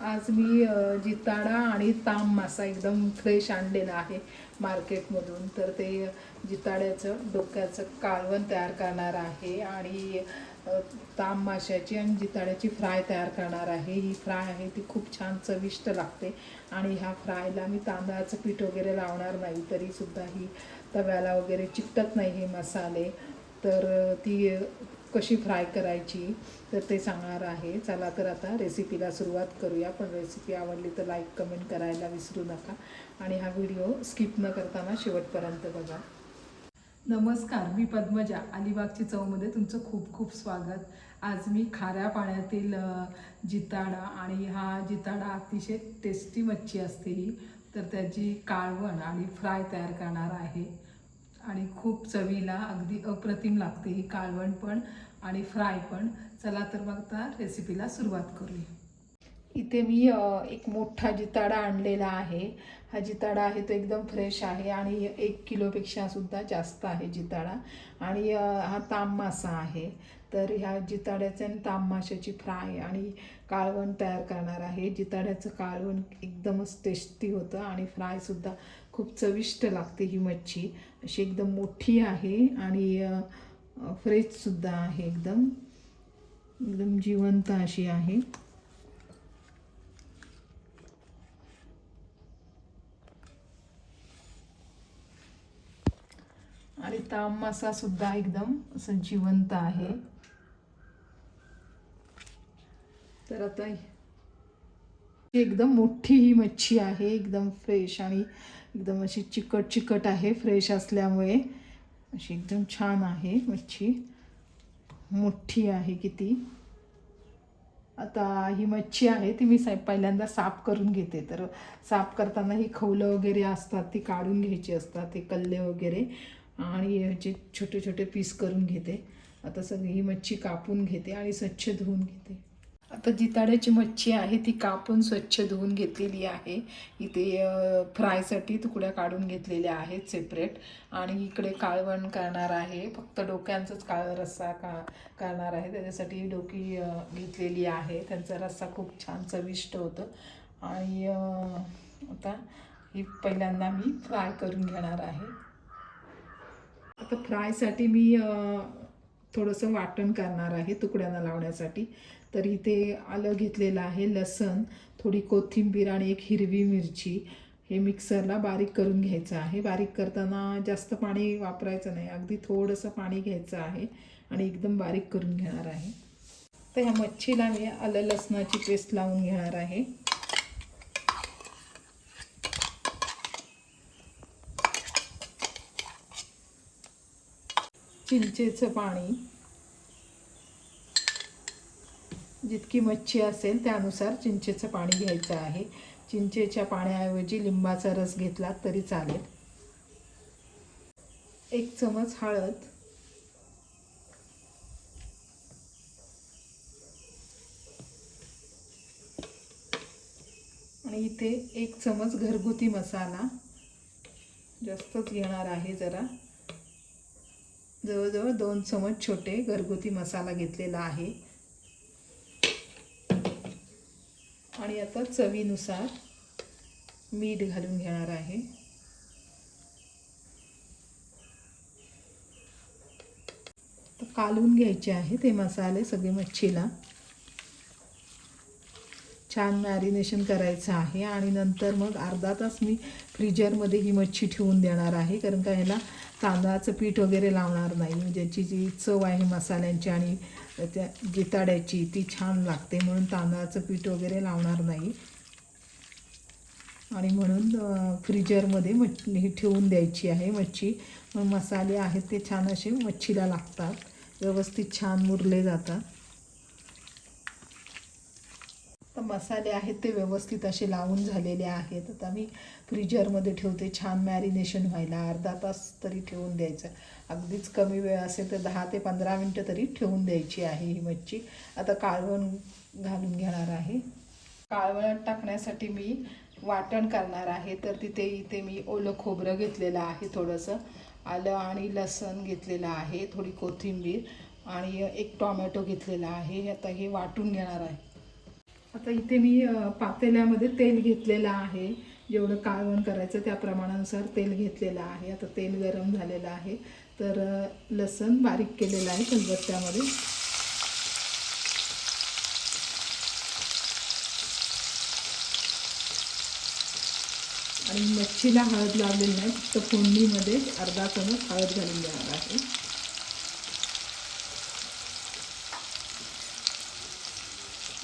आज मी जिताडा आणि ताम मासा एकदम फ्रेश आणलेला आहे मार्केटमधून. तर ते जिताड्याचं डोक्याचं काळवण तयार करणार आहे आणि ताम माशाची आणि जिताड्याची फ्राय तयार करणार आहे. ही फ्राय आहे ती खूप छान चविष्ट लागते आणि ह्या फ्रायला मी तांदळाचं पीठ वगैरे लावणार नाही तरीसुद्धा ही तव्याला वगैरे चिकटत नाही हे मसाले. तर ती कशी फ्राय करायची तर ते सांगणार आहे. चला तर आता रेसिपीला सुरुवात करूया. पण रेसिपी आवडली तर लाईक कमेंट करायला विसरू नका. आणि हा व्हिडिओ स्किप न करताना शेवटपर्यंत बघा. नमस्कार मी पद्मजा. अलिबागची चवमध्ये तुमचं खूप खूप स्वागत. आज मी खाऱ्या पाण्यातील जिताडा आणि हा जिताडा अतिशय टेस्टी मच्छी असते ही. तर त्याची काळवण आणि फ्राय तयार करणार आहे. आणि खूप चवीला अगदी अप्रतिम लागते ही काळवण पण आणि फ्राय पण. चला तर मग आता रेसिपीला सुरुवात करूया. इथे मी एक मोठा जिताडा आणलेला आहे. हा जिताडा आहे तो एकदम फ्रेश आहे आणि एक किलोपेक्षा सुद्धा जास्त आहे जिताडा. आणि हा ताममासा आहे. तर ह्या जिताड्याचे आणि ताममाशाची फ्राय आणि काळवण तयार करणार आहे. जिताड्याचं काळवण एकदमच टेस्टी होतं आणि फ्रायसुद्धा खूप चविष्ट लागते ही मच्छी. अशी एकदम मोठी आहे आणि फ्रेजसुद्धा फ्रेशसुद्धा आहे एकदम. एकदम जिवंत अशी आहे. आणि ताम सुद्धा एकदम असं जिवंत आहे. तर आता एकदम मोठी ही मच्छी आहे एकदम फ्रेश आणि एकदम अशी चिकट चिकट आहे फ्रेश असल्यामुळे अशी एकदम छान आहे मच्छी. मोठी आहे किती. आता ही मच्छी आहे ती मी साहेब पहिल्यांदा साफ करून घेते. तर साफ करताना ही खवलं वगैरे असतात ती काढून घ्यायची असतात ते कल्ले वगैरे. आणि ह्याचे छोटे छोटे पीस करून घेते. आता सगळी ही मच्छी कापून घेते आणि स्वच्छ धुवून घेते. आता जिताड्याची मच्छी आहे ती कापून स्वच्छ धुवून घेतलेली आहे. इथे फ्रायसाठी तुकड्या काढून घेतलेल्या आहेत सेपरेट आणि इकडे काळवण करणार आहे. फक्त डोक्यांचाच काळ रस्सा का करणार आहे. त्याच्यासाठी डोकी घेतलेली आहे. त्यांचा रस्सा खूप छान चविष्ट होतं. आणि आता ही पहिल्यांदा मी फ्राय करून घेणार आहे. आता फ्रायसाठी मी थोडंसं वाटण करणार आहे तुकड्यांना लावण्यासाठी. तर इथे आलं घेतलेलं आहे लसण थोडी कोथिंबीर आणि एक हिरवी मिरची. हे मिक्सरला बारीक करून घ्यायचं आहे. बारीक करताना जास्त पाणी वापरायचं नाही. अगदी थोडंसं पाणी घ्यायचं आहे आणि एकदम बारीक करून घेणार आहे. तर ह्या मच्छीला मी आलं लसणाची पेस्ट लावून घेणार आहे. चिंचेचं पाणी. जितकी मच्छी असेल त्यानुसार चिंचेचं पाणी घ्यायचं आहे. चिंचेच्या पाण्याऐवजी लिंबाचा रस घेतला तरी चालेल. एक चमच हळद. आणि इथे एक चमच घरगुती मसाला. जास्तच घेणार आहे जरा. जवळजवळ दोन चमच छोटे घरगुती मसाला घेतलेला आहे. आणि आता चवीनुसार मीठ घालून घेणार आहे. तर कालून घ्यायचे आहे ते मसाले सगळे मच्छीला. छान मॅरिनेशन करायचं आहे आणि नंतर मग अर्धा तास मी फ्रीजरमध्ये ही मच्छी ठेवून देणार आहे कारण का ह्याला तांदळाचं पीठ वगैरे लावणार नाही. म्हणजे ज्याची जी चव आहे मसाल्यांची आणि त्या गिताड्याची ती छान लागते म्हणून तांदळाचं पीठ वगैरे लावणार नाही. आणि म्हणून फ्रीजरमध्ये मच्छी ही ठेवून द्यायची आहे मच्छी. मसाले आहेत ते छान असे मच्छीला लागतात. व्यवस्थित छान मुरले जातात. तर मसाले आहेत ते व्यवस्थित असे लावून झालेले आहेत. आता मी फ्रीजरमध्ये ठेवते छान मॅरिनेशन व्हायला अर्धा तास तरी ठेवून द्यायचं. अगदीच कमी वेळ असेल तर दहा ते पंधरा मिनटं तरी ठेवून द्यायची आहे ही मच्छी. आता काळवण घालून घेणार आहे. काळवणात टाकण्यासाठी मी वाटण करणार आहे. तर तिथे इथे मी ओलं खोबरं घेतलेलं आहे थोडंसं. आलं आणि लसण घेतलेलं आहे थोडी कोथिंबीर आणि एक टॉमॅटो घेतलेला आहे. आता हे वाटून घेणार आहे. आता इथे मी पातेल्यामध्ये तेल घेतलेलं आहे. जेवढं काळवण करायचं त्या प्रमाणानुसार तेल घेतलेलं आहे. आता तेल गरम झालेलं आहे. तर लसण बारीक केलेलं आहे खलबत्त्यामध्ये. आणि मच्छीला हळद लावलेली नाही फक्त फोडणीमध्ये अर्धा चमच हळद घालून देणार आहे.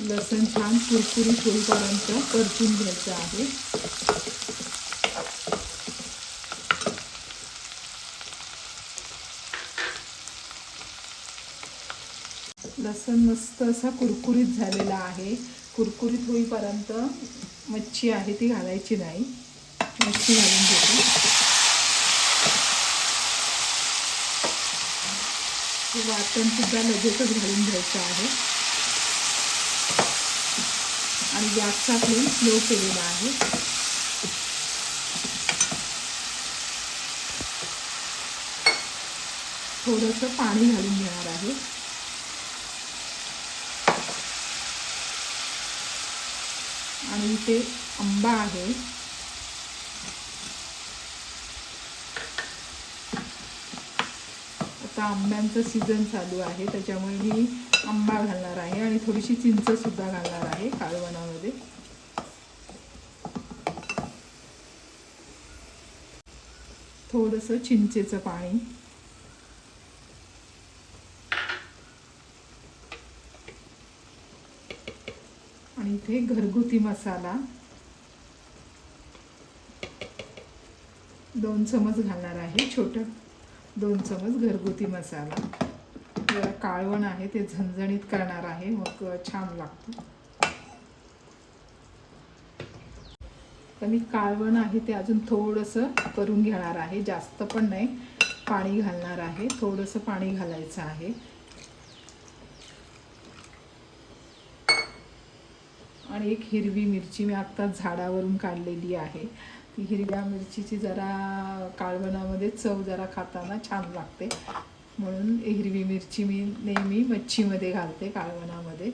लसण छान कुरकुरीत होईपर्यंत परतून घ्यायचं आहे. लसण मस्त असा कुरकुरीत झालेला आहे. कुरकुरीत होईपर्यंत मच्छी आहे ती घालायची नाही. मच्छी घालून घेते. हे वाटण सुद्धा लगेचच घालून घ्यायचं आहे. आणि गॅसचा फ्लेम स्लो केलेला आहे. थोडंसं पाणी घालून घेणार आहे. आणि इथे आंबा आहे. आता आंब्यांचं सीझन चालू आहे त्याच्यामुळे मी आंबा घालणार आहे आणि थोडीशी चिंचसुद्धा घालणार आहे काळवणामध्ये थोडंसं चिंचेचं पाणी. आणि इथे घरगुती मसाला. दोन चमच घालणार आहे छोटं. दोन चमच घरगुती मसाला. जरा काळवण आहे ते झणझणीत करणार आहे. मग छान लागतं. तर मी काळवण आहे ते अजून थोडंसं करून घेणार आहे. जास्त पण नाही पाणी घालणार आहे. थोडंसं पाणी घालायचं आहे. आणि एक हिरवी मिरची मी आत्ताच झाडावरून काढलेली आहे. ती हिरव्या मिरचीची जरा काळवणामध्ये चव जरा खाताना छान लागते. म्हणून हिरवी मिरची मी नेहमी मच्छीमध्ये घालते काळवणामध्ये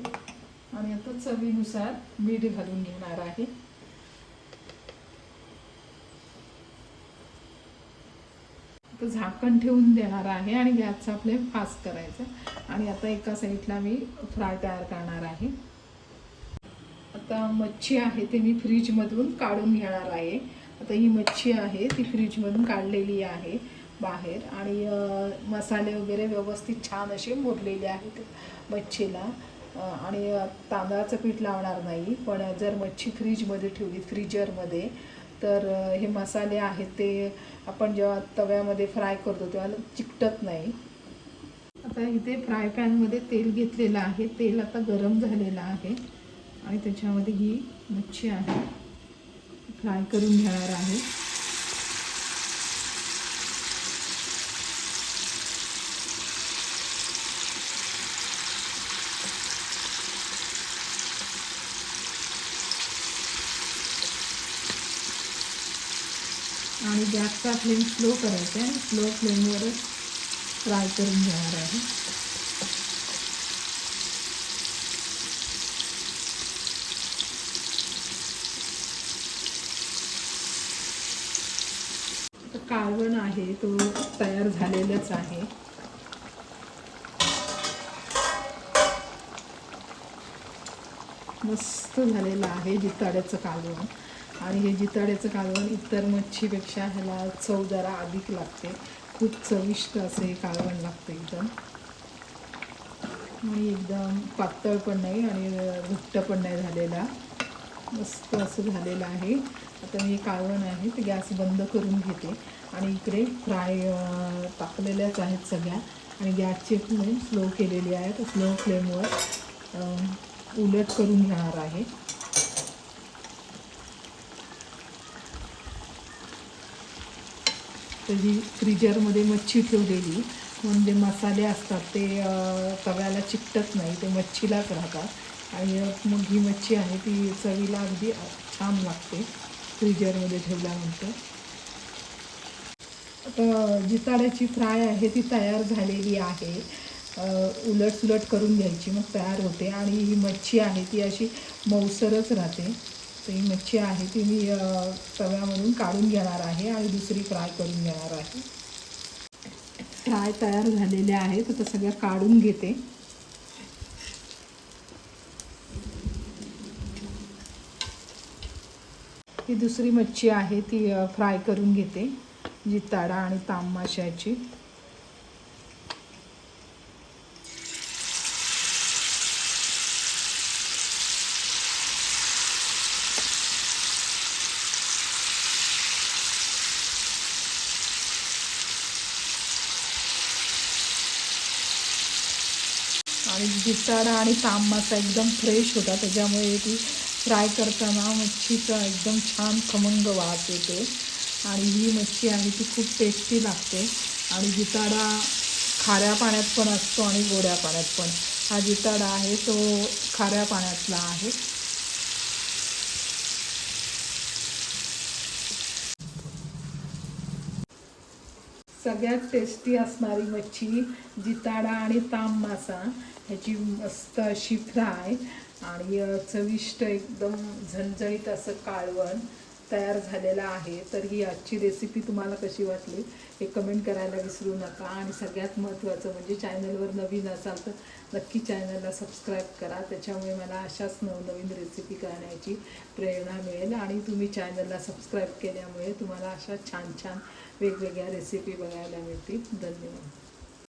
आणि आता चवीनुसार मीठ घालून घेणार आहे. आता झाकण ठेवून देणार आहे आणि गॅसचा फ्लेम फास्ट करायचा. आणि आता एका साईडला मी फ्राय तयार करणार आहे. आता मच्छी आहे ते मी फ्रीजमधून काढून घेणार आहे. आता ही मच्छी आहे ती फ्रीजमधून काढलेली आहे. बाहेर आणि मसाले वगैरे व्यवस्थित छान असे मुरलेले आहेत मच्छीला. आणि तांदळाचं पीठ लावणार नाही पण जर मच्छी फ्रीजमध्ये ठेवली फ्रीजरमध्ये तर हे मसाले आहेत ते आपण जेव्हा तव्यामध्ये फ्राय करतो तेव्हा चिकटत नाही. आता इथे फ्राय पॅनमध्ये तेल घेतलेलं आहे तेल आता गरम झालेलं आहे आणि त्याच्यामध्ये ही मच्छी आहे फ्राय करून घेणार आहे. आणि गॅसचा फ्लेम स्लो करायचा आहे स्लो फ्लेमवरच फ्राय करून घेणार आहे. कावण आहे तो तयार झालेलाच आहे. मस्त झालेलं आहे जिताड्याचं कालवण आणि हे जिताड्याचं कालवण इतर मच्छीपेक्षा ह्याला चव जरा अधिक लागते. खूप चविष्ट असे हे कालवण लागतं एकदम. आणि एकदम पातळ पण नाही आणि घट्ट पण नाही झालेला. मस्त असं झालेलं आहे. आता मी कालवण आहे ते गॅस बंद करून घेते. आणि इकडे फ्राय अं, टाकलेल्याच आहेत सगळ्या. आणि गॅसची फ्लेम स्लो केलेली आहे. तर स्लो फ्लेमवर उलट करून घेणार आहे. तर ही फ्रीजरमध्ये मच्छी ठेवलेली. म्हणजे मसाले असतात ते तव्याला चिकटत नाही ते मच्छीलाच राहतात. आणि मग ही मच्छी आहे ती चवीला अगदी छान लागते फ्रीजरमध्ये ठेवल्यानंतर. आता जिताड्याची फ्राय आहे ती तयार झालेली आहे. उलटसुलट उलट सुलट करून घ्यायची मग तयार होते. आणि ही मच्छी आहे ती अशी मऊसरच राहते. तर ही मच्छी आहे ती मी तव्यामधून काढून घेणार आहे आणि दुसरी फ्राय करून घेणार आहे. फ्राय तयार झालेले आहेत आता सगळ्या काढून घेते. ही दुसरी मच्छी आहे ती फ्राय करून घेते जी तडा आणि ताम माशाची आणि जिताडा आणि ताम मासा एकदम फ्रेश होता. त्याच्यामुळे ती फ्राय करताना मच्छीचा एकदम छान खमंग वास येते. आणि ही मच्छी आहे ती खूप टेस्टी लागते. आणि जिताडा खाऱ्या पाण्यात पण असतो आणि गोड्या पाण्यात पण. हा जिताडा आहे तो खाऱ्या पाण्यातला आहे. सगळ्यात टेस्टी असणारी मच्छी जिताडा आणि ताम मासा ह्याची मस्त अशी फ्राय आणि चविष्ट एकदम झणझणीत असं काळवण तयार झालेलं आहे. तर ही आजची रेसिपी तुम्हाला कशी वाटली हे कमेंट करायला विसरू नका. आणि सगळ्यात महत्त्वाचं म्हणजे चॅनलवर नवीन असाल तर नक्की चॅनलला सबस्क्राईब करा. त्याच्यामुळे मला अशाच नवनवीन रेसिपी करण्याची प्रेरणा मिळेल. आणि तुम्ही चॅनलला सबस्क्राईब केल्यामुळे तुम्हाला अशा छान छान वेगवेगळ्या रेसिपी बघायला मिळतील. धन्यवाद.